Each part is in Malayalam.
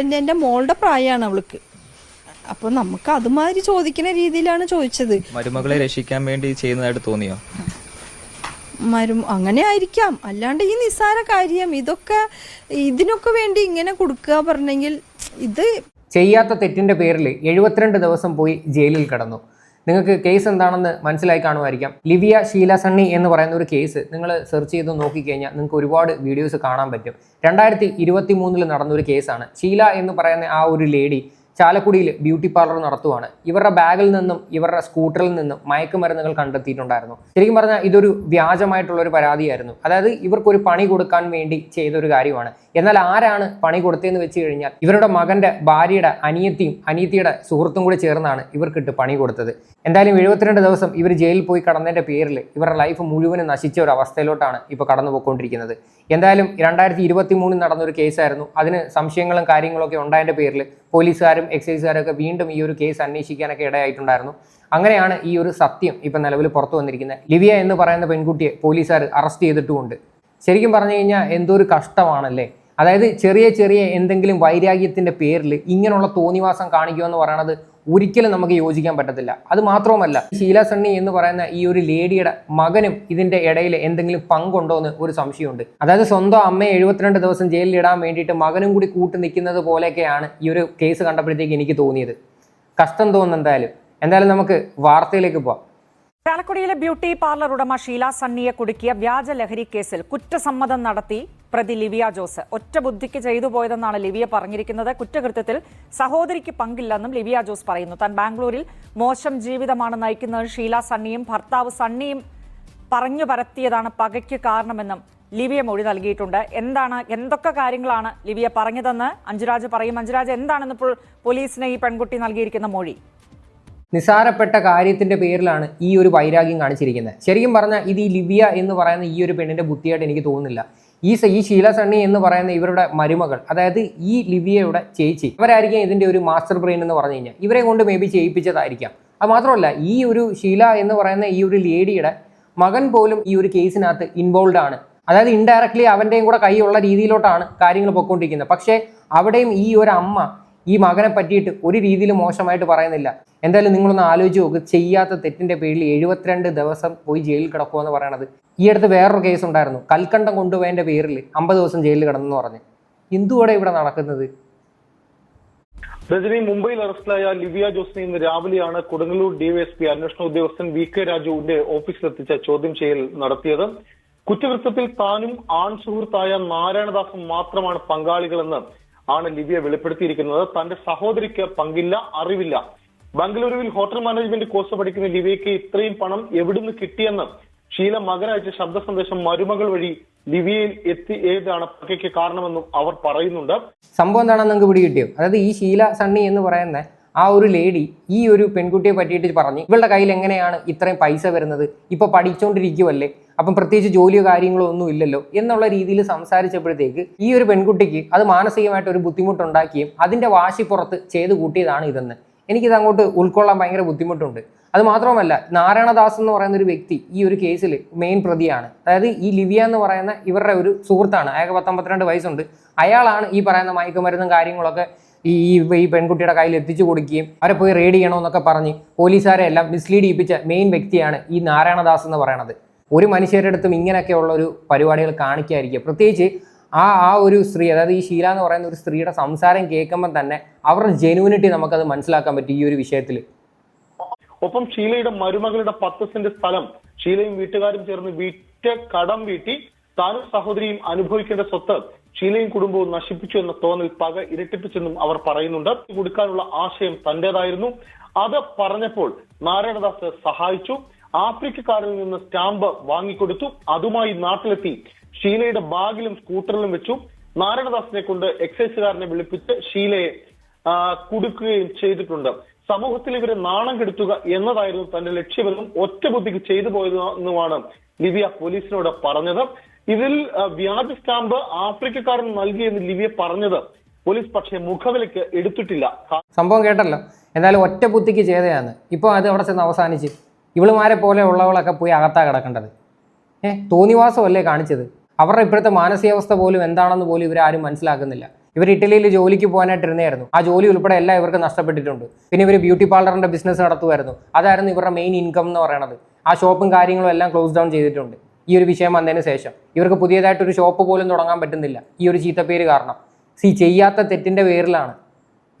എന്റെ എന്റെ മോളുടെ പ്രായമാണ് അവൾക്ക്. അപ്പൊ നമുക്ക് അതുമാതിരി ചോദിക്കുന്ന രീതിയിലാണ് ചോദിച്ചത്. മരുമകളെ രക്ഷിക്കാൻ വേണ്ടി ചെയ്യുന്നതായിട്ട് തോന്നിയോ? മരും അങ്ങനെ ആയിരിക്കാം. അല്ലാണ്ട് ഈ നിസ്സാര കാര്യം ഇതൊക്കെ ഇതിനൊക്കെ വേണ്ടി ഇങ്ങനെ കൊടുക്കുക പറഞ്ഞെങ്കിൽ ഇത് ചെയ്യാത്ത തെറ്റിന്റെ പേരിൽ എഴുപത്തിരണ്ട് ദിവസം പോയി ജയിലിൽ കിടന്നു. നിങ്ങൾക്ക് കേസ് എന്താണെന്ന് മനസ്സിലായി കാണുമായിരിക്കാം. ലിവിയ ഷീല സണ്ണി എന്ന് പറയുന്ന ഒരു കേസ് നിങ്ങൾ സെർച്ച് ചെയ്ത് നോക്കിക്കഴിഞ്ഞാൽ നിങ്ങൾക്ക് ഒരുപാട് വീഡിയോസ് കാണാൻ പറ്റും. രണ്ടായിരത്തി ഇരുപത്തി മൂന്നിൽ നടന്ന ഒരു കേസാണ് ഷീല എന്ന് പറയുന്ന ആ ഒരു ലേഡി ചാലക്കുടിയിൽ ബ്യൂട്ടി പാർലർ നടത്തുവാണ്. ഇവരുടെ ബാഗിൽ നിന്നും ഇവരുടെ സ്കൂട്ടറിൽ നിന്നും മയക്കുമരുന്നുകൾ കണ്ടെത്തിയിട്ടുണ്ടായിരുന്നു. ശരിക്കും പറഞ്ഞാൽ ഇതൊരു വ്യാജമായിട്ടുള്ള ഒരു പരാതിയായിരുന്നു. അതായത് ഇവർക്കൊരു പണി കൊടുക്കാൻ വേണ്ടി ചെയ്ത ഒരു കാര്യമാണ്. എന്നാൽ ആരാണ് പണി കൊടുത്തതെന്ന് വെച്ച് കഴിഞ്ഞാൽ ഇവരുടെ മകന്റെ ഭാര്യയുടെ അനിയത്തിയും അനിയത്തിയുടെ സുഹൃത്തും കൂടി ചേർന്നാണ് ഇവർക്കിട്ട് പണി കൊടുത്തത്. എന്തായാലും എഴുപത്തിരണ്ട് ദിവസം ഇവർ ജയിലിൽ പോയി കടന്നതിന്റെ പേരിൽ ഇവരുടെ ലൈഫ് മുഴുവനും നശിച്ച ഒരു അവസ്ഥയിലോട്ടാണ് ഇപ്പോൾ കടന്നു പോയിക്കൊണ്ടിരിക്കുന്നത് എന്തായാലും രണ്ടായിരത്തി ഇരുപത്തി മൂന്നിൽ നടന്നൊരു കേസായിരുന്നു. അതിന് സംശയങ്ങളും കാര്യങ്ങളൊക്കെ ഉണ്ടായതിന്റെ പേരിൽ പോലീസുകാരും എക്സൈസുകാരൊക്കെ വീണ്ടും ഈ ഒരു കേസ് അന്വേഷിക്കാനൊക്കെ ഇടയായിട്ടുണ്ടായിരുന്നു. അങ്ങനെയാണ് ഈ ഒരു സത്യം ഇപ്പം നിലവിൽ പുറത്തു വന്നിരിക്കുന്നത്. ലിവിയ എന്ന് പറയുന്ന പെൺകുട്ടിയെ പോലീസുകാർ അറസ്റ്റ് ചെയ്തിട്ടുമുണ്ട്. ശരിക്കും പറഞ്ഞു കഴിഞ്ഞാൽ എന്തോ ഒരു കഷ്ടമാണല്ലേ? അതായത് ചെറിയ ചെറിയ എന്തെങ്കിലും വൈരാഗ്യത്തിന്റെ പേരിൽ ഇങ്ങനെയുള്ള തോന്നിവാസം കാണിക്കുക എന്ന് പറയുന്നത് ഒരിക്കലും നമുക്ക് യോജിക്കാൻ പറ്റത്തില്ല. അത് മാത്രവുമല്ല ഷീല സണ്ണി എന്ന് പറയുന്ന ഈ ഒരു ലേഡിയുടെ മകനും ഇതിന്റെ ഇടയിൽ എന്തെങ്കിലും പങ്കുണ്ടോ എന്ന് ഒരു സംശയമുണ്ട്. അതായത് സ്വന്തം അമ്മയെ എഴുപത്തിരണ്ട് ദിവസം ജയിലിൽ ഇടാൻ വേണ്ടിയിട്ട് മകനും കൂടി കൂട്ടു നിൽക്കുന്നത് പോലെയൊക്കെയാണ് ഈ ഒരു കേസ് കണ്ടപ്പോഴത്തേക്ക് എനിക്ക് തോന്നിയത്. കഷ്ടം തോന്നുന്നു എന്തായാലും. എന്തായാലും നമുക്ക് വാർത്തയിലേക്ക് പോവാം. ചാലക്കുടിയിലെ ബ്യൂട്ടി പാർലർ ഉടമ ഷീല സണ്ണിയെ കുടുക്കിയ വ്യാജ ലഹരി കേസിൽ കുറ്റസമ്മതം നടത്തി പ്രതി ലിവിയ ജോസ്. ഒറ്റ ബുദ്ധിക്ക് ചെയ്തു പോയതെന്നാണ് ലിവിയ പറഞ്ഞിരിക്കുന്നത്. കുറ്റകൃത്യത്തിൽ സഹോദരിക്ക് പങ്കില്ലെന്നും ലിവിയ ജോസ് പറയുന്നു. താൻ ബാംഗ്ലൂരിൽ മോശം ജീവിതമാണ് നയിക്കുന്നത് ഷീല സണ്ണിയും ഭർത്താവ് സണ്ണിയും പറഞ്ഞു പരത്തിയതാണ് പകയ്ക്ക് കാരണമെന്നും ലിവിയ മൊഴി നൽകിയിട്ടുണ്ട്. എന്താണ് എന്തൊക്കെ കാര്യങ്ങളാണ് ലിവിയ പറഞ്ഞതെന്ന് അഞ്ജുരാജ് പറയും. അഞ്ജുരാജ് എന്താണെന്ന് ഇപ്പോൾ പോലീസിന് ഈ പെൺകുട്ടി നൽകിയിരിക്കുന്ന മൊഴി? നിസാരപ്പെട്ട കാര്യത്തിന്റെ പേരിലാണ് ഈ ഒരു വൈരാഗ്യം കാണിച്ചിരിക്കുന്നത്. ശരിക്കും പറഞ്ഞാൽ ഇത് ഈ ലിവിയ എന്ന് പറയുന്ന ഈ ഒരു പെണ്ണിന്റെ ബുദ്ധിയായിട്ട് എനിക്ക് തോന്നുന്നില്ല. ഈ ഈ ശീല സണ്ണി എന്ന് പറയുന്ന ഇവരുടെ മരുമകൾ അതായത് ഈ ലിവിയയുടെ ചേച്ചി ഇവരായിരിക്കും ഇതിന്റെ ഒരു മാസ്റ്റർ ബ്രെയിൻ എന്ന് പറഞ്ഞു കഴിഞ്ഞാൽ. ഇവരെ കൊണ്ട് മേ ബി ചെയ്യിപ്പിച്ചതായിരിക്കാം. അത് മാത്രമല്ല ഈ ഒരു ശീല എന്ന് പറയുന്ന ഈ ഒരു ലേഡിയുടെ മകൻ പോലും ഈ ഒരു കേസിനകത്ത് ഇൻവോൾവ് ആണ്. അതായത് ഇൻഡയറക്ട്ലി അവന്റെയും കൂടെ കൈയുള്ള രീതിയിലോട്ടാണ് കാര്യങ്ങൾ പൊയ്ക്കൊണ്ടിരിക്കുന്നത് പക്ഷേ അവിടെയും ഈ ഒരു അമ്മ ഈ മകനെ പറ്റിയിട്ട് ഒരു രീതിയിലും മോശമായിട്ട് പറയുന്നില്ല. എന്തായാലും നിങ്ങളൊന്ന് ആലോചിച്ച് നോക്ക്. ചെയ്യാത്ത തെറ്റിന്റെ പേരിൽ എഴുപത്തിരണ്ട് ദിവസം പോയി ജയിലിൽ കിടക്കുക എന്ന് പറയണത്. ഈ അടുത്ത് വേറൊരു കേസ് ഉണ്ടായിരുന്നു. കൽക്കണ്ടം കൊണ്ടുപോയതിന്റെ പേരിൽ അമ്പത് ദിവസം ജയിലിൽ കിടന്നെന്ന് പറഞ്ഞ്. എന്തുകൂടെ ഇവിടെ നടക്കുന്നത്? രജനി മുംബൈയിൽ അറസ്റ്റിലായ ലിവിയ ജോസ്നെ ഇന്ന് രാവിലെയാണ് കൊടുങ്ങല്ലൂർ ഡിവൈഎസ്പി അന്വേഷണ ഉദ്യോഗസ്ഥൻ വി കെ രാജുവിന്റെ ഓഫീസിലെത്തിച്ച ചോദ്യം ചെയ്യൽ നടത്തിയത്. കുറ്റകൃത്യത്തിൽ താനും ആൺ സുഹൃത്തായ നാരായണദാസും മാത്രമാണ് പങ്കാളികളെന്ന് ആണ് ലിവിയ വെളിപ്പെടുത്തിയിരിക്കുന്നത്. തന്റെ സഹോദരിക്ക് പങ്കില്ല അറിവില്ല. ബംഗളൂരുവിൽ ഹോട്ടൽ മാനേജ്മെന്റ് കോഴ്സ് പഠിക്കുന്ന ലിവിയയ്ക്ക് ഇത്രയും പണം എവിടുന്ന് കിട്ടിയെന്ന് ഷീല മകനയച്ച ശബ്ദ സന്ദേശം മരുമകൾ വഴി ലിവിയയിൽ എത്തി ഏതാണ് പകയ്ക്ക് കാരണമെന്നും അവർ പറയുന്നുണ്ട്. സംഭവം എന്താണെന്ന് നിങ്ങൾക്ക് പിടി കിട്ടിയോ അതായത് ഈ ഷീല സണ്ണി എന്ന് പറയുന്ന ആ ഒരു ലേഡി ഈ ഒരു പെൺകുട്ടിയെ പറ്റിയിട്ട് പറഞ്ഞ് ഇവളുടെ കയ്യിൽ എങ്ങനെയാണ് ഇത്രയും പൈസ വരുന്നത്? ഇപ്പൊ പഠിച്ചുകൊണ്ടിരിക്കുവല്ലേ അപ്പം പ്രത്യേകിച്ച് ജോലിയോ കാര്യങ്ങളോ ഒന്നും ഇല്ലല്ലോ? എന്നുള്ള രീതിയിൽ സംസാരിച്ചപ്പോഴത്തേക്ക് ഈ ഒരു പെൺകുട്ടിക്ക് അത് മാനസികമായിട്ട് ഒരു ബുദ്ധിമുട്ടുണ്ടാക്കിയും അതിന്റെ വാശിപ്പുറത്ത് ചെയ്ത് കൂട്ടിയതാണ് ഇതെന്ന്. എനിക്കിത് അങ്ങോട്ട് ഉൾക്കൊള്ളാൻ ഭയങ്കര ബുദ്ധിമുട്ടുണ്ട്. അത് മാത്രമല്ല നാരായണദാസ് എന്ന് പറയുന്ന ഒരു വ്യക്തി ഈ ഒരു കേസിൽ മെയിൻ പ്രതിയാണ്. അതായത് ഈ ലിവിയ എന്ന് പറയുന്ന ഇവരുടെ ഒരു സുഹൃത്താണ്. അയാൾക്ക് പത്തൊമ്പത്തിരണ്ട് വയസ്സുണ്ട്. അയാളാണ് ഈ പറയുന്ന മയക്കുമരുന്നും കാര്യങ്ങളൊക്കെ ഈ ഈ- പെൺകുട്ടിയുടെ കയ്യിൽ എത്തിച്ചു കൊടുക്കുകയും അവരെ പോയി റെയ്ഡ് ചെയ്യണമെന്നൊക്കെ പറഞ്ഞ് പോലീസുകാരെ എല്ലാം മിസ്ലീഡ് ചെയ്യിപ്പിച്ച മെയിൻ വ്യക്തിയാണ് ഈ നാരായണദാസ് എന്ന് പറയുന്നത് ഒരു മനുഷ്യരുടെ അടുത്തും ഇങ്ങനെയൊക്കെയുള്ള ഒരു പരിപാടികൾ കാണിക്കാതിരിക്കുക. പ്രത്യേകിച്ച് ആ ആ ഒരു സ്ത്രീ അതായത് ഈ ശീല എന്ന് പറയുന്ന ഒരു സ്ത്രീയുടെ സംസാരം കേൾക്കുമ്പോൾ തന്നെ അവരുടെ ജെനുവിനിറ്റി നമുക്കത് മനസ്സിലാക്കാൻ പറ്റും ഈ ഒരു വിഷയത്തിൽ ഒപ്പം ഷീലയുടെ മരുമകളുടെ പത്ത് സെന്റ് സ്ഥലം ഷീലയും വീട്ടുകാരും ചേർന്ന് വീട്ട് കടം വീട്ടി താനും സഹോദരിയും അനുഭവിക്കേണ്ട സ്വത്ത് ഷീലയും കുടുംബവും നശിപ്പിച്ചു എന്ന തോന്നൽ പക ഇരട്ടിപ്പിച്ചെന്നും അവർ പറയുന്നുണ്ട്. കൊടുക്കാനുള്ള ആശയം തന്റേതായിരുന്നു. അത് പറഞ്ഞപ്പോൾ നാരായണദാസ് സഹായിച്ചു. ആഫ്രിക്കക്കാരിൽ നിന്ന് സ്റ്റാമ്പ് വാങ്ങിക്കൊടുത്തു. അതുമായി നാട്ടിലെത്തി ഷീലയുടെ ബാഗിലും സ്കൂട്ടറിലും വെച്ചു. നാരായണദാസിനെ കൊണ്ട് എക്സൈസുകാരനെ വിളിപ്പിച്ച് ഷീലയെ കൊടുക്കുകയും ചെയ്തിട്ടുണ്ട്. സമൂഹത്തിൽ ഇവരെ നാണം കെടുത്തുക എന്നതായിരുന്നു തന്റെ ലക്ഷ്യമെന്നും ഒറ്റ ബുദ്ധിക്ക് ചെയ്തു പോയതെന്നുമാണ് ലിവിയ പോലീസിനോട് പറഞ്ഞത്. ഇതിൽ വ്യാജ സ്റ്റാമ്പ് ആഫ്രിക്കക്കാരൻ നൽകിയെന്ന് ലിവിയെ പറഞ്ഞത് പോലീസ് പക്ഷേ മുഖവിലക്ക് എടുത്തിട്ടില്ല. സംഭവം കേട്ടല്ലോ. എന്തായാലും ഒറ്റ ബുദ്ധിക്ക് ചെയ്തതാണ്. ഇപ്പോൾ അത് അവിടെ ചെന്ന് അവസാനിച്ച്? ഇവളുമാരെ പോലെ ഉള്ളവളൊക്കെ പോയി അകത്താ കിടക്കേണ്ടത്. ഏ തോന്നിവാസമല്ലേ കാണിച്ചത്? അവരുടെ ഇപ്പോഴത്തെ മാനസികാവസ്ഥ പോലും എന്താണെന്ന് പോലും ഇവരാരും മനസ്സിലാക്കുന്നില്ല. ഇവർ ഇറ്റലിയിൽ ജോലിക്ക് പോകാനായിട്ട് ഇരുന്നായിരുന്നു ആ ജോലി ഉൾപ്പെടെ എല്ലാം ഇവർക്ക് നഷ്ടപ്പെട്ടിട്ടുണ്ട്. പിന്നെ ഇവർ ബ്യൂട്ടി പാർലറിന്റെ ബിസിനസ് നടത്തുമായിരുന്നു അതായിരുന്നു ഇവരുടെ മെയിൻ ഇൻകം എന്ന് പറയുന്നത് ആ ഷോപ്പും കാര്യങ്ങളും എല്ലാം ക്ലോസ് ഡൗൺ ചെയ്തിട്ടുണ്ട്. ഈ ഒരു വിഷയം വന്നതിന് ശേഷം. ഇവർക്ക് പുതിയതായിട്ടൊരു ഷോപ്പ് പോലും തുടങ്ങാൻ പറ്റുന്നില്ല. ഈ ഒരു ചീത്തപ്പേര് കാരണം. സി ചെയ്യാത്ത തെറ്റിന്റെ പേരിലാണ്.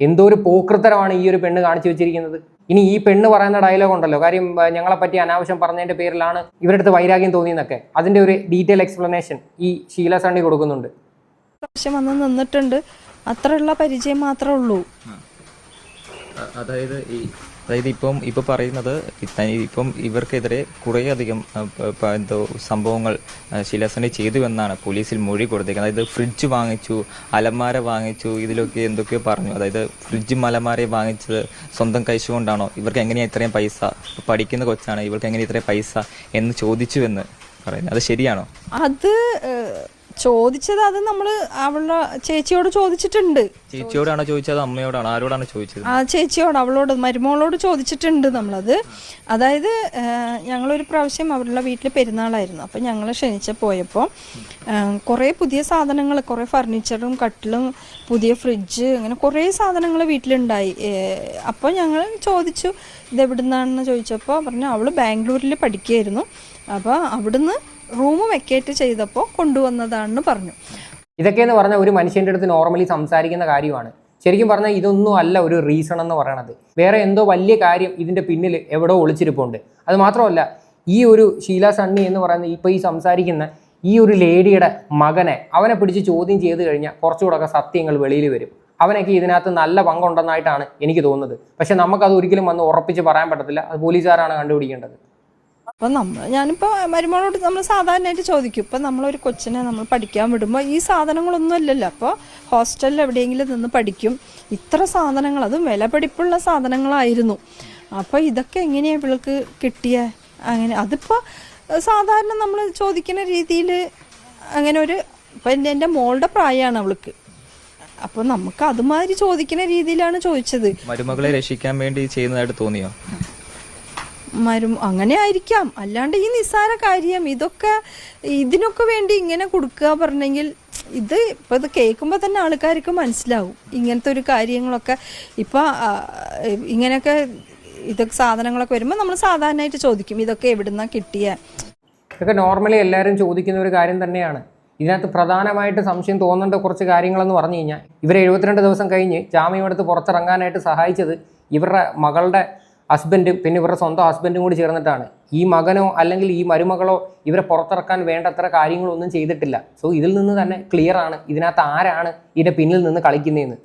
എന്തോ ഒരു പോക്കൃത്തരമാണ് ഈ ഒരു പെണ്ണ് കാണിച്ചു വെച്ചിരിക്കുന്നത്. ഇനി ഈ പെണ്ണ് പറയുന്ന ഡയലോഗ് ഉണ്ടല്ലോ. കാര്യം ഞങ്ങളെപ്പറ്റി ഞങ്ങളെ പറ്റി അനാവശ്യം പറഞ്ഞതിന്റെ പേരിലാണ് ഇവരുടെ അടുത്ത് വൈരാഗ്യം തോന്നിയെന്നൊക്കെ. അതിന്റെ ഒരു ഡീറ്റെയിൽ എക്സ്പ്ലനേഷൻ ഈ ശീല സണ്ണി കൊടുക്കുന്നുണ്ട്. പ്രാവശ്യം വന്ന് നിന്നിട്ടുണ്ട്. അത്രയുള്ള പരിചയം മാത്രമേ ഉള്ളൂ. അതായത് ഈ അതായത് ഇപ്പം ഇപ്പൊ പറയുന്നത് ഇപ്പം ഇവർക്കെതിരെ കുറേ അധികം അ, പ- പ- എന്തോ സംഭവങ്ങൾ ശിലാസനെ ചെയ്തു എന്നാണ് പോലീസിൽ മൊഴി കൊടുത്തേക്കുന്നത്. അതായത് ഫ്രിഡ്ജ് വാങ്ങിച്ചു അലമാര വാങ്ങിച്ചു ഇതിലൊക്കെ എന്തൊക്കെയോ പറഞ്ഞു. അതായത് ഫ്രിഡ്ജും അലമാരയും വാങ്ങിച്ചത് സ്വന്തം കഴിച്ചു കൊണ്ടാണോ ഇവർക്ക് എങ്ങനെയാ ഇത്രയും പൈസ? പഠിക്കുന്ന കൊച്ചാണ് ഇവർക്ക് എങ്ങനെ ഇത്രയും പൈസ എന്ന് ചോദിച്ചു എന്ന് പറയുന്നത്. അത് ശരിയാണോ? അത് ചോദിച്ചത് അത് നമ്മൾ അവളുടെ ചേച്ചിയോട് ചോദിച്ചിട്ടുണ്ട്. ചേച്ചിയോടാണോ ചോദിച്ചത്? അമ്മയോടാണോ? ആരോടാണ് ചോദിച്ചത്? ആ ചേച്ചിയോട് അവളോട് മരുമോളോട് ചോദിച്ചിട്ടുണ്ട് നമ്മളത്. അതായത് ഞങ്ങളൊരു പ്രാവശ്യം അവരുടെ വീട്ടിൽ പെരുന്നാളായിരുന്നു. അപ്പം ഞങ്ങൾ ക്ഷണിച്ച പോയപ്പോൾ കുറേ പുതിയ സാധനങ്ങൾ കുറേ ഫർണിച്ചറും കട്ടിലും പുതിയ ഫ്രിഡ്ജ് അങ്ങനെ കുറേ സാധനങ്ങൾ വീട്ടിലുണ്ടായി. അപ്പോൾ ഞങ്ങൾ ചോദിച്ചു ഇത് എവിടുന്നാണെന്ന് ചോദിച്ചപ്പോൾ പറഞ്ഞു അവൾ ബാംഗ്ലൂരിൽ പഠിക്കുകയായിരുന്നു അപ്പോൾ അവിടുന്ന് റൂം വെക്കേറ്റ് ചെയ്തപ്പോൾ കൊണ്ടുവന്നതാണെന്ന് പറഞ്ഞു. ഇതൊക്കെയെന്ന് പറഞ്ഞാൽ ഒരു മനുഷ്യന്റെ അടുത്ത് നോർമലി സംസാരിക്കുന്ന കാര്യമാണ്. ശരിക്കും പറഞ്ഞാൽ ഇതൊന്നും അല്ല ഒരു റീസൺ എന്ന് പറയണത്. വേറെ എന്തോ വലിയ കാര്യം ഇതിന്റെ പിന്നിൽ എവിടെയോ ഒളിച്ചിരിപ്പുണ്ട്. അത് മാത്രമല്ല ഈ ഒരു ഷീല സണ്ണി എന്ന് പറയുന്ന ഇപ്പോൾ ഈ സംസാരിക്കുന്ന ഈ ഒരു ലേഡിയുടെ മകനെ അവനെ പിടിച്ച് ചോദ്യം ചെയ്ത് കഴിഞ്ഞാൽ കുറച്ചുകൂടെയൊക്കെ സത്യങ്ങൾ വെളിയിൽ വരും. അവനൊക്കെ ഇതിനകത്ത് നല്ല പങ്കുണ്ടെന്നായിട്ടാണ് എനിക്ക് തോന്നുന്നത്. പക്ഷെ നമുക്കത് ഒരിക്കലും വന്ന് ഉറപ്പിച്ച് പറയാൻ പറ്റത്തില്ല. അത് പോലീസുകാരാണ് കണ്ടുപിടിക്കേണ്ടത്. അപ്പം നമ്മൾ ഞാനിപ്പോൾ മരുമോളോട് നമ്മൾ സാധാരണയായിട്ട് ചോദിക്കും. ഇപ്പം നമ്മളൊരു കൊച്ചിനെ നമ്മൾ പഠിക്കാൻ വിടുമ്പോൾ ഈ സാധനങ്ങളൊന്നും അല്ലല്ലോ. അപ്പോൾ ഹോസ്റ്റലിൽ എവിടെയെങ്കിലും നിന്ന് പഠിക്കും. ഇത്ര സാധനങ്ങൾ അതും വിലപിടിപ്പുള്ള സാധനങ്ങളായിരുന്നു. അപ്പോൾ ഇതൊക്കെ എങ്ങനെയാണ് ഇവൾക്ക് കിട്ടിയ? അങ്ങനെ അതിപ്പോൾ സാധാരണ നമ്മൾ ചോദിക്കുന്ന രീതിയിൽ അങ്ങനെ ഒരു ഇപ്പം എന്റെ എന്റെ മോളുടെ പ്രായമാണ് അവൾക്ക്. അപ്പൊ നമുക്ക് അതുമാതിരി ചോദിക്കുന്ന രീതിയിലാണ് ചോദിച്ചത്. മരുമകളെ രക്ഷിക്കാൻ വേണ്ടി ചെയ്യുന്നതായിട്ട് തോന്നിയോ? മരും അങ്ങനെ ആയിരിക്കാം. അല്ലാണ്ട് ഈ നിസ്സാര കാര്യം ഇതൊക്കെ ഇതിനൊക്കെ വേണ്ടി ഇങ്ങനെ കൊടുക്കുക പറഞ്ഞെങ്കിൽ ഇത് ഇപ്പം ഇത് കേൾക്കുമ്പോൾ തന്നെ ആൾക്കാർക്ക് മനസ്സിലാവും. ഇങ്ങനത്തെ ഒരു കാര്യങ്ങളൊക്കെ ഇപ്പം ഇങ്ങനെയൊക്കെ ഇതൊക്കെ സാധനങ്ങളൊക്കെ വരുമ്പോൾ നമ്മൾ സാധാരണയായിട്ട് ചോദിക്കും ഇതൊക്കെ എവിടുന്നാ കിട്ടിയ? ഇതൊക്കെ നോർമലി എല്ലാവരും ചോദിക്കുന്ന ഒരു കാര്യം തന്നെയാണ്. ഇതിനകത്ത് പ്രധാനമായിട്ട് സംശയം തോന്നേണ്ട കുറച്ച് കാര്യങ്ങളെന്ന് പറഞ്ഞു കഴിഞ്ഞാൽ ഇവർ എഴുപത്തിരണ്ട് ദിവസം കഴിഞ്ഞ് ജാമ്യം എടുത്ത് പുറത്തിറങ്ങാനായിട്ട് സഹായിച്ചത് ഇവരുടെ മകളുടെ ഹസ്ബൻഡും പിന്നെ ഇവരുടെ സ്വന്തം ഹസ്ബൻഡും കൂടി ചേർന്നിട്ടാണ്. ഈ മകനോ അല്ലെങ്കിൽ ഈ മരുമകളോ ഇവരെ പുറത്തിറക്കാൻ വേണ്ടത്ര കാര്യങ്ങളൊന്നും ചെയ്തിട്ടില്ല. സോ ഇതിൽ നിന്ന് തന്നെ ക്ലിയർ ആണ് ഇതിനകത്ത് ആരാണ് ഇതിന്റെ പിന്നിൽ നിന്ന് കളിക്കുന്നതെന്ന്.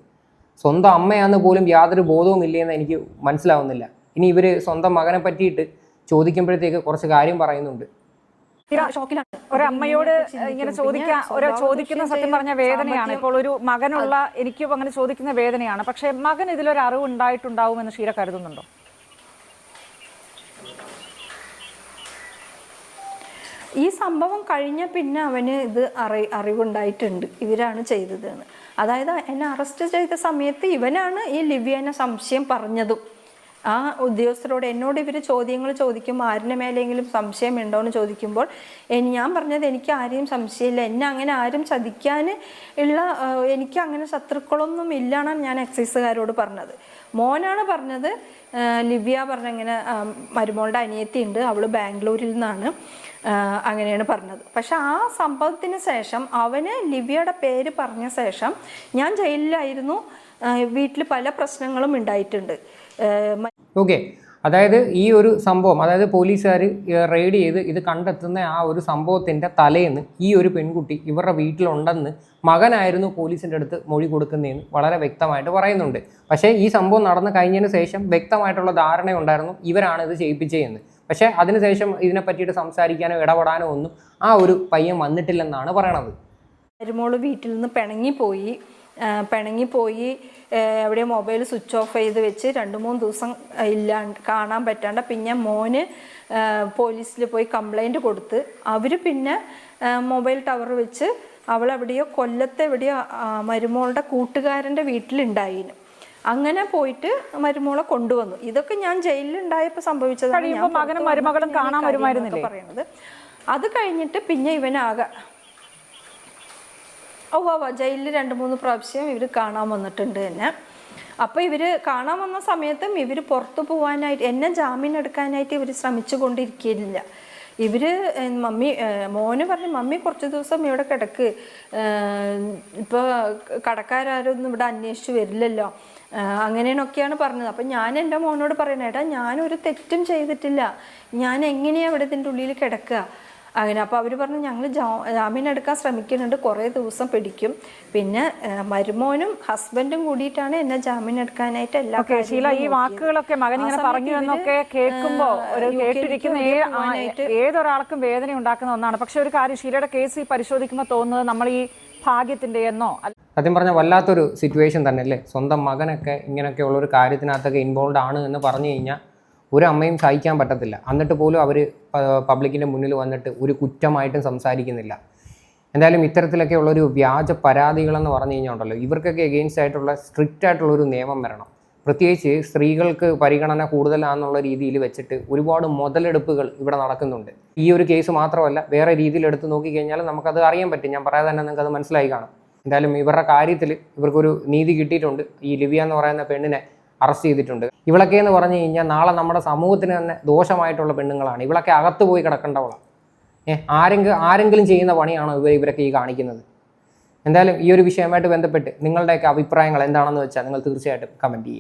സ്വന്തം അമ്മയാന്ന് പോലും യാതൊരു ബോധവും ഇല്ലയെന്ന് എനിക്ക് മനസ്സിലാവുന്നില്ല. ഇനി ഇവർ സ്വന്തം മകനെ പറ്റിയിട്ട് ചോദിക്കുമ്പോഴത്തേക്ക് കുറച്ച് കാര്യം പറയുന്നുണ്ട്. ഒരു അമ്മയോട് ഇങ്ങനെ ചോദിക്കാൻ ഒരു ചോദിക്കുന്ന സത്യം പറഞ്ഞ വേദനയാണ് ഇപ്പോൾ ഒരു മകനുള്ള എനിക്കും അങ്ങനെ ചോദിക്കുന്ന വേദനയാണ്. പക്ഷേ മകൻ ഇതിലൊരു അറിവ് ഉണ്ടായിട്ടുണ്ടാവുമെന്ന് ഷീര കരുതുന്നുണ്ടോ? ഈ സംഭവം കഴിഞ്ഞ പിന്നെ അവന് ഇത് അറി അറിവുണ്ടായിട്ടുണ്ട്. ഇവരാണ് ചെയ്തതെന്ന് അതായത് എന്നെ അറസ്റ്റ് ചെയ്ത സമയത്ത് ഇവനാണ് ഈ ലിവ്യനെ സംശയം പറഞ്ഞതും. ആ ഉദ്യോഗസ്ഥരോട് എന്നോട് ഇവർ ചോദ്യങ്ങൾ ചോദിക്കുമ്പോൾ ആരിന്റെ മേലെങ്കിലും സംശയം ഉണ്ടോ എന്ന് ചോദിക്കുമ്പോൾ ഞാൻ പറഞ്ഞത് എനിക്ക് ആരെയും സംശയമില്ല. എന്നെ അങ്ങനെ ആരും ചതിക്കാൻ ഉള്ള എനിക്ക് അങ്ങനെ ശത്രുക്കളൊന്നും ഇല്ലാണ് ഞാൻ എക്സൈസുകാരോട് പറഞ്ഞത്. മോനാണ് പറഞ്ഞത് ലിവ്യ പറഞ്ഞ ഇങ്ങനെ മരുമോളുടെ അനിയത്തി ഉണ്ട് അവൾ ബാംഗ്ലൂരിൽ നിന്നാണ്. അങ്ങനെയാണ് പറഞ്ഞത്. പക്ഷെ ആ സംഭവത്തിന് ശേഷം അവന് ലിവ്യയുടെ പേര് പറഞ്ഞ ശേഷം ഞാൻ ജയിലിലായിരുന്നു. വീട്ടിൽ പല പ്രശ്നങ്ങളും ഉണ്ടായിട്ടുണ്ട്. ഓക്കെ. അതായത് ഈ ഒരു സംഭവം അതായത് പോലീസുകാർ റെയ്ഡ് ചെയ്ത് ഇത് കണ്ടെത്തുന്ന ആ ഒരു സംഭവത്തിന്റെ തലേന്ന് ഈ ഒരു പെൺകുട്ടി ഇവരുടെ വീട്ടിലുണ്ടെന്ന് മകനായിരുന്നു പോലീസിന്റെ അടുത്ത് മൊഴി കൊടുക്കുന്നതെന്ന് വളരെ വ്യക്തമായിട്ട് പറയുന്നുണ്ട്. പക്ഷേ ഈ സംഭവം നടന്നു കഴിഞ്ഞതിന് ശേഷം വ്യക്തമായിട്ടുള്ള ധാരണയുണ്ടായിരുന്നു ഇവരാണ് ഇത് ചെയ്യിപ്പിച്ചതെന്ന്. പക്ഷേ അതിനുശേഷം ഇതിനെ പറ്റിയിട്ട് സംസാരിക്കാനോ ഇടപെടാനോ ഒന്നും ആ ഒരു പയ്യൻ വന്നിട്ടില്ലെന്നാണ് പറയണത്. മരുമോൾ വീട്ടിൽ നിന്ന് പിണങ്ങിപ്പോയി പോയി. പിണങ്ങിപ്പോയി പോയി എവിടെ മൊബൈൽ സ്വിച്ച് ഓഫ് ചെയ്ത് വെച്ച് രണ്ട് മൂന്ന് ദിവസം ഇല്ലാണ്ട് കാണാൻ പറ്റാണ്ട് പിന്നെ മോന് പോലീസിൽ പോയി കംപ്ലൈന്റ് കൊടുത്ത് അവർ പിന്നെ മൊബൈൽ ടവർ വെച്ച് അവൾ എവിടെയോ കൊല്ലത്തെ മരുമോളുടെ കൂട്ടുകാരന്റെ വീട്ടിലുണ്ടായിന്. അങ്ങനെ പോയിട്ട് മരുമോളെ കൊണ്ടുവന്നു. ഇതൊക്കെ ഞാൻ ജയിലിൽ ഉണ്ടായപ്പോൾ സംഭവിച്ചതാണ് മകനും മരുമകളും കാണാൻ വരുമായിരുന്നില്ല? പറയണത്. അത് കഴിഞ്ഞിട്ട് പിന്നെ ഇവനാകെ ഓ വാ ജയിലിൽ രണ്ട് മൂന്ന് പ്രാവശ്യം ഇവർ കാണാൻ വന്നിട്ടുണ്ട് തന്നെ അപ്പോൾ ഇവർ കാണാൻ വന്ന സമയത്തും ഇവർ പുറത്തു പോകാനായിട്ട് എന്നെ ജാമ്യം എടുക്കാനായിട്ട് ഇവർ ശ്രമിച്ചു കൊണ്ടിരിക്കുന്നില്ല ഇവർ മമ്മി മോന് പറഞ്ഞു മമ്മി കുറച്ച് ദിവസം ഇവിടെ കിടക്ക്. ഇപ്പോൾ കടക്കാരൊന്നും ഇവിടെ അന്വേഷിച്ച് വരില്ലല്ലോ. അങ്ങനെയൊക്കെയാണ് പറഞ്ഞത്. അപ്പം ഞാൻ എന്റെ മോനോട് പറയണേ ഏട്ടാ ഞാനൊരു തെറ്റും ചെയ്തിട്ടില്ല. ഞാൻ എങ്ങനെയാണ് ഇവിടെ ഇതിന്റെ ഉള്ളിൽ കിടക്കുക? അങ്ങനെ അപ്പോൾ അവർ പറഞ്ഞു ഞങ്ങൾ ജാമ്യം എടുക്കാൻ ശ്രമിക്കുന്നുണ്ട്. കുറേ ദിവസം പിടിക്കും. പിന്നെ മരുമോനും ഹസ്ബൻഡും കൂടിയിട്ടാണ് എന്നെ ജാമ്യം എടുക്കാനായിട്ട് എല്ലാ ശീല ഈ വാക്കുകളൊക്കെ മകൻ ഇങ്ങനെ പറഞ്ഞു എന്നൊക്കെ കേൾക്കുമ്പോൾ ഒരു കേട്ടിരിക്കുന്ന ഏതൊരാൾക്കും വേദന ഉണ്ടാക്കുന്ന ഒന്നാണ്. പക്ഷെ ഒരു കാര്യം ഷീലയുടെ കേസ് ഈ പരിശോധിക്കുമ്പോൾ തോന്നുന്നത് നമ്മൾ ഈ ഭാഗ്യത്തിന്റെ എന്നോ സത്യം പറഞ്ഞാൽ വല്ലാത്തൊരു സിറ്റുവേഷൻ തന്നെ അല്ലേ? സ്വന്തം മകനൊക്കെ ഇങ്ങനെയൊക്കെയുള്ള ഒരു കാര്യത്തിനകത്തൊക്കെ ഇൻവോൾവ് ആണ് എന്ന് പറഞ്ഞു കഴിഞ്ഞാൽ ഒരു അമ്മയും സഹിക്കാൻ പറ്റത്തില്ല. എന്നിട്ട് പോലും അവർ പബ്ലിക്കിന്റെ മുന്നിൽ വന്നിട്ട് ഒരു കുറ്റമായിട്ടും സംസാരിക്കുന്നില്ല. എന്തായാലും ഇത്തരത്തിലൊക്കെ ഉള്ളൊരു വ്യാജ പരാതികളെന്ന് പറഞ്ഞു കഴിഞ്ഞാൽ ഉണ്ടല്ലോ. ഇവർക്കൊക്കെ എഗെയിൻസ്റ്റ് ആയിട്ടുള്ള സ്ട്രിക്റ്റ് ആയിട്ടുള്ള ഒരു നിയമം വരണം. പ്രത്യേകിച്ച് സ്ത്രീകൾക്ക് പരിഗണന കൂടുതലാണെന്നുള്ള രീതിയിൽ വെച്ചിട്ട് ഒരുപാട് മുതലെടുപ്പുകൾ ഇവിടെ നടക്കുന്നുണ്ട്. ഈ ഒരു കേസ് മാത്രമല്ല വേറെ രീതിയിൽ എടുത്ത് നോക്കിക്കഴിഞ്ഞാൽ നമുക്കത് അറിയാൻ പറ്റും. ഞാൻ പറയാതെ തന്നെ നിങ്ങൾക്ക് അത് മനസ്സിലായി കാണും. എന്തായാലും ഇവരുടെ കാര്യത്തിൽ ഇവർക്കൊരു നീതി കിട്ടിയിട്ടുണ്ട്. ഈ ലിവിയ എന്ന് പറയുന്ന പെണ്ണിനെ അറസ്റ്റ് ചെയ്തിട്ടുണ്ട്. ഇവളൊക്കെ എന്ന് പറഞ്ഞു കഴിഞ്ഞാൽ നാളെ നമ്മുടെ സമൂഹത്തിന് തന്നെ ദോഷമായിട്ടുള്ള പെണ്ണുങ്ങളാണ്. ഇവളൊക്കെ അകത്ത് പോയി കിടക്കേണ്ടവളാണ്. ഏഹ് ആരെങ്കിലും ആരെങ്കിലും ചെയ്യുന്ന പണിയാണോ ഇവർ ഇവരൊക്കെ ഈ കാണിക്കുന്നത്? എന്തായാലും ഈ ഒരു വിഷയമായിട്ട് ബന്ധപ്പെട്ട് നിങ്ങളുടെയൊക്കെ അഭിപ്രായങ്ങൾ എന്താണെന്ന് വെച്ചാൽ നിങ്ങൾ തീർച്ചയായിട്ടും കമന്റ് ചെയ്യുക.